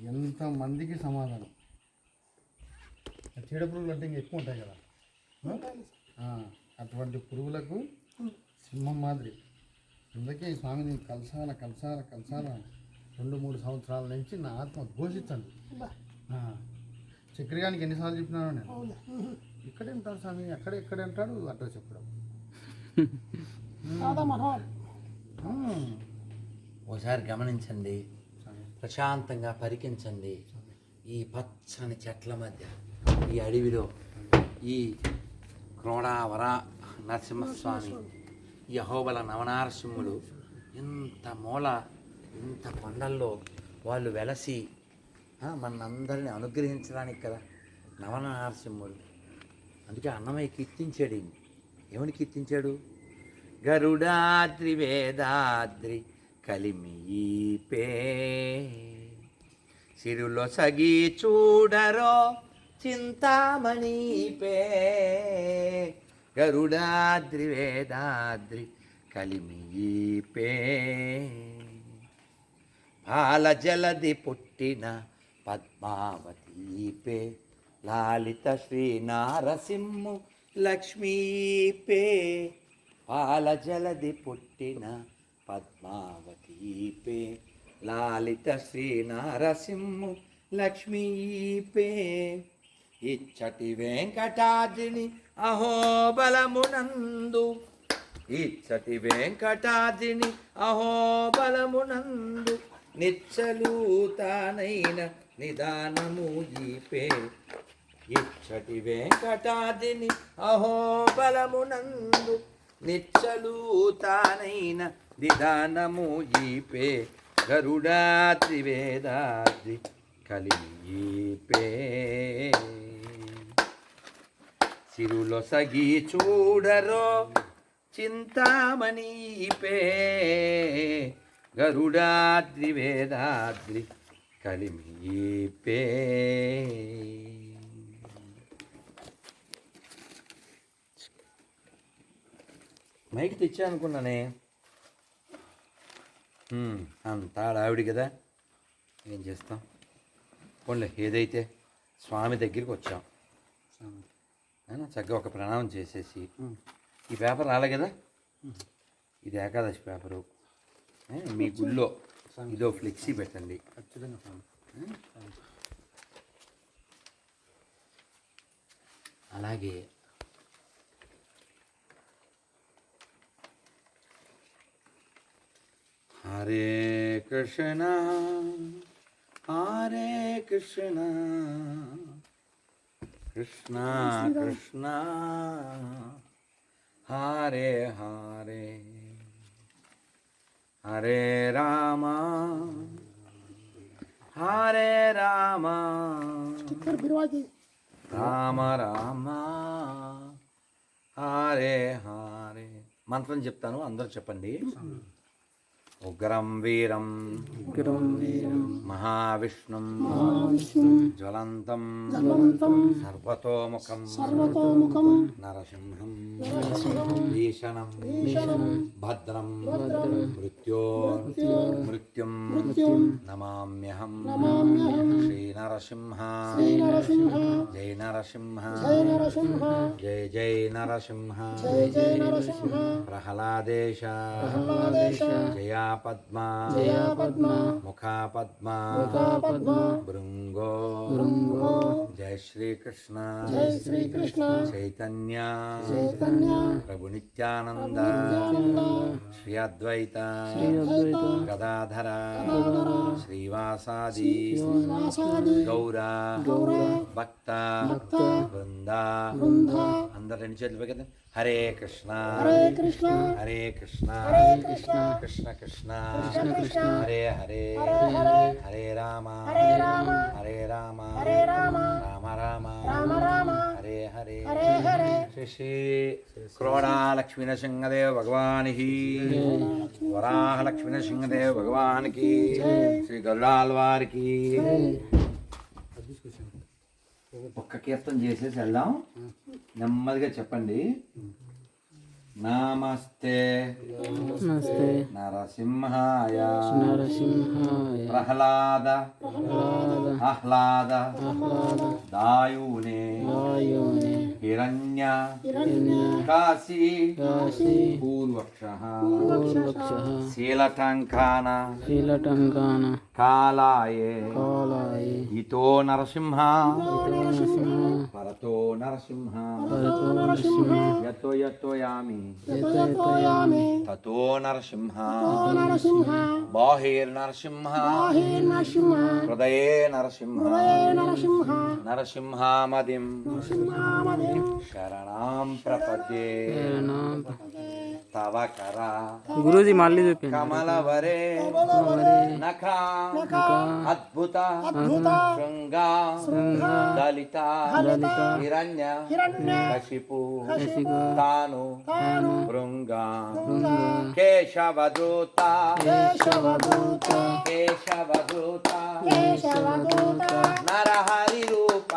ఎంతమందికి సమాధానం? ఆ చీడ పురుగులు అంటే ఇంకా ఎక్కువ ఉంటాయి కదా. ఆ, అటువంటి పురుగులకు సింహం మాదిరి. అందుకే ఈ స్వామిని కలసాల కలసాల కలసాల రెండు మూడు సంవత్సరాల నుంచి నా ఆత్మ ఘోషించండి. ఆ, చక్రియానికి ఎన్నిసార్లు చెప్పినానో నేను. ఇక్కడే ఉంటాడు స్వామి ఎక్కడ ఎక్కడ అంటాడు అడ్రస్ చెప్పడం. ఒకసారి గమనించండి. ప్రశాంతంగా పరికించండి. ఈ పచ్చని చెట్ల మధ్య ఈ అడవిలో ఈ క్రోడావర నరసింహస్వామి ఈ అహోబల నవనారసింహుడు ఇంత మూల ఇంత కొండల్లో వాళ్ళు వెలసి మనందరిని అనుగ్రహించడానికి కదా నవనారసింహుడు. అందుకే అన్నమయ్య కీర్తించాడు ఏమని కీర్తించాడు? గరుడాద్రి వేదాద్రి కలిమిపే సిరులో సగి చూడరో చింతామణిపే గరుడాద్రి వేదాద్రి కలిమిపే పాల జలది పుట్టిన పద్మావతీపే లాలిత శ్రీ నారసింహు లక్ష్మీపే పాల జలది పుట్టిన పద్మావతీపే లాలిత శ్రీ నరసింహు లక్ష్మీపే ఇచ్చటి వెంకటాద్రిని అహోబలమునందు. ఇచ్చటి వెంకటాద్రిని అహోబలమునందు. నిచ్చలూతానైన నిదానము ఈపే ఇచ్చటి వెంకటాదిని అహోబలమునందు. నిచ్చలూతానైన దిదానము ఈపే గరుడాద్రి వేదాద్రి కలిపే సిరులో సగి చూడరో చింతామణిపే. గరుడాద్రి వేదాద్రి కలిమిపే. మైక్ తెచ్చా అనుకున్నానే అంతా ఆవిడ కదా. ఏం చేస్తాం? పోన్లే ఏదైతే స్వామి దగ్గరికి వచ్చాం. చక్కగా ఒక ప్రణామం చేసేసి. ఈ పేపర్ రాలే కదా. ఇది ఏకాదశి పేపరు. మీ గుళ్ళో ఇదో ఫ్లెక్సీ పెట్టండి. అలాగే హరే కృష్ణ హరే కృష్ణ. కృష్ణ కృష్ణ. హరే హరే. హరే రామ హరే రామ. రామ రామ. హరే హరే. మంత్రం చెప్తాను అందరూ చెప్పండి. ఉగ్రం వీరం మహావిష్ణుం జ్వలంతం సర్వతోముఖం నరసింహం భీషణం భద్రం మృత్యో మృత్యుం నమామ్యహం శ్రీనరసింహ జై నరసింహ జై జై నరసింహ ప్రహ్లాదేశ జయా పద్మా ముఖా పద్మా భృంగో. జయ శ్రీకృష్ణ. చైతన్య. ప్రభు నిత్యానంద. శ్రీ అద్వైత. గదాధర. శ్రీవాసాది గౌరా. భక్త. బృంద. అందరు రెండు చేతులు పైకి ఎత్తండి. హరే కృష్ణ. హరే కృష్ణ. కృష్ణ కృష్ణ. హరే హరే హరే రామ హరే రామ రామ రామ హరే హరే. శ్రీ శ్రీ క్రోడా లక్ష్మీ నరసింహదేవ భగవానికి వరాహ లక్ష్మీ నరసింహదేవ భగవానికి శ్రీ గరుడాల్వారికి ఒక్క కీర్తన చేసేసి వెళ్దాం. నెమ్మదిగా చెప్పండి. नमस्ते। नमस्ते। नरसिंहाय। नरसिंहाय। प्रह्लाद। प्रहलाद। आह्लाद। दायूने। दायूने। హిరణ్య హిరణ్య కాశీ కాశీ పూర్వక్ష పూర్వక్ష శీలటంకాన శీలటంకాన కాలాయే కాలాయ ఇతో నరసింహ ఇతో నరసింహ పరతో నరసింహ పరతో నరసింహ యతో యతో యామి యతయతయామి తతో నరసింహ బాహిర్ నరసింహ హృదయే నరసింహ నరసింహామదిం శరణాం గురూజీ మళ్ళీ చూపించండి కమలవరే నఖ అద్భుత శృంగ దళిత హిరణ్య కశిపు తాను భృంగ కేశవదూత కేశవదూత నరహరి రూప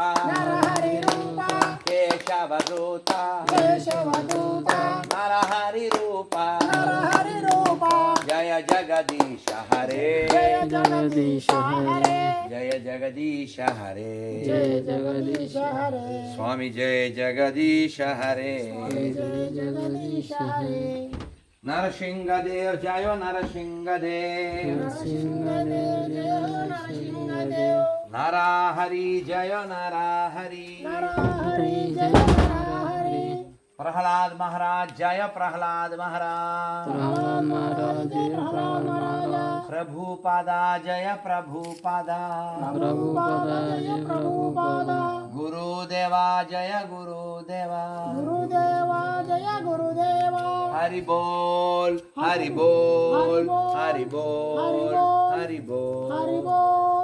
కేశవదూత నరహరి రూప జయ జగదీశ హరే జగదీశ హరే జయ జగదీశ హరే జయ జగదీశ స్వామి జయ జగదీశ హరే జయ జగదీశ హరే నరసింహదేవ్ జయ నరసింహదేవ్ సింగదేవ్ జయ సింగదేవ్ నరాహరి జయ నరాహరి హరి జయ హరి ప్రహ్లాద్ మహారాజ్ జయ ప్రహ్లాద్ మహారాజ్ ప్రహ్లాద్ మహారాజ్ జయ ప్రహ్లాద్ మహారాజ్ ప్రభుపద జయ ప్రభుపద ప్రభుపద జయ ప్రభుపద గురుదేవా జయ గురుదేవా హరి బోల్ హరి బోల్ హరి బోల్ హరి బోల్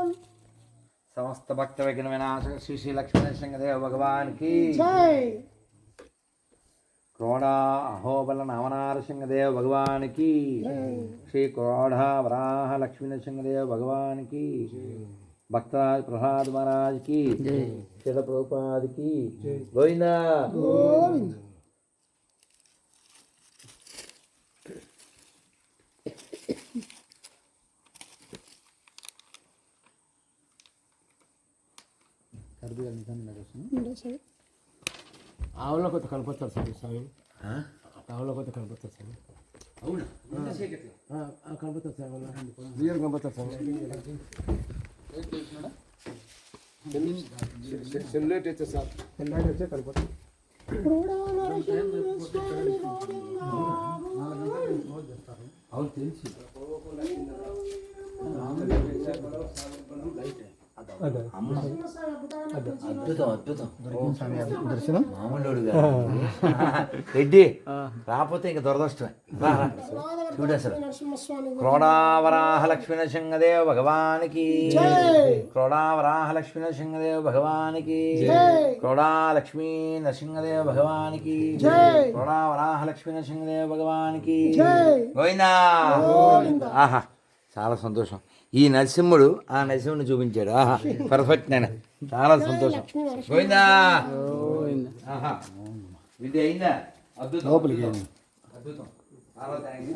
సమస్త భక్త విఘ్న వినాశక శ్రీ శ్రీ లక్ష్మీ నరసింహదేవ భగవాన్కి క్రోడా అహోబల నామనారసింహదేవ భగవాన్కి శ్రీ క్రోఢ వరాహ లక్ష్మీ నరసింహదేవ భగవాన్కి భక్తరాజ్ ప్రహ్లాద్ మహారాజ్కి జై. శిల ప్రభుపాద్కి గోవిందా. ఆవులో కొత్త కనపడతారు సార్ స్వామి ఆవులో కొత్త కనపడతారు సార్. అవునా? కనపడతారు సార్ క్లియర్ కనపడతారు సార్ సెల్యులేట్ అయితే సార్ సెల్యులేట్ అయితే కనపడతారు అవును తెలిసి. అద్భుతం అద్భుతం దర్శనం మామూలుడు రెడ్డి రాకపోతే ఇంక దురదృష్టమే. చూడు అసలు క్రోడావరాహ లక్ష్మీ నరసింహదేవ భగవానికి క్రోడావరాహ లక్ష్మీ నరసింహదేవ భగవానికి క్రోడా లక్ష్మీ నరసింహదేవ భగవానికి క్రోడావరాహ లక్ష్మీ నరసింహదేవ భగవానికి గోవిందా ఆహా చాలా సంతోషం ఈ నరసింహుడు ఆ నరసింహుని చూపించాడు. ఆహా పర్ఫెక్ట్ నేను చాలా సంతోషం. ఆహా. ఇది అయిందా? అద్భుతం. అద్భుతం. అద్భుతం. చాలా థాంక్స్.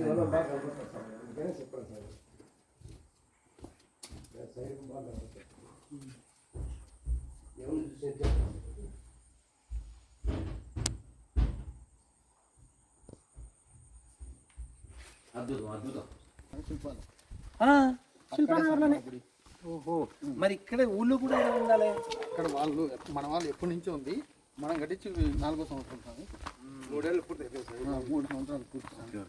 అద్భుతం అద్భుతం. ఆ, ఓహో. మరి ఇక్కడ ఊళ్ళో కూడా ఇలా ఉండాలి. అక్కడ వాళ్ళు మన వాళ్ళు ఎప్పటి నుంచో ఉంది. మనం కట్టించి నాలుగో సంవత్సరం కాదు. మూడేళ్ళు పూర్తి మూడు సంవత్సరాలు పూర్తి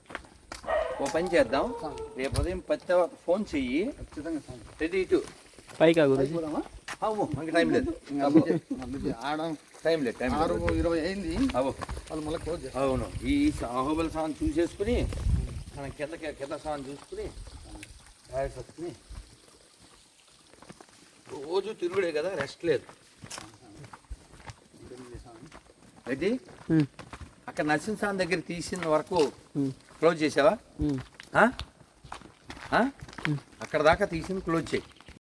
ఓ పని చేద్దాం. రేపు ఉదయం పత్త ఫోన్ చెయ్యి. ఖచ్చితంగా. రెడీ ఇటు. పైకా టైం లేదు. ఇంకా అందుకే- అందుకే ఆడ టైం లేదు టైం ఆరు ఇరవై అయింది. వాళ్ళు మళ్ళీ క్లోజ్ అవును. ఈ అహోబల్ సాన్ చూసేసుకుని మనం కింద కింద సాన్ చూసుకుని రోజు తిరుగుడే కదా రెస్ట్ లేదు. రెడ్డి అక్కడ నరసింహ స్వామి దగ్గర తీసిన వరకు క్లోజ్ చేసావా? అక్కడ దాకా తీసింది క్లోజ్ చేయి.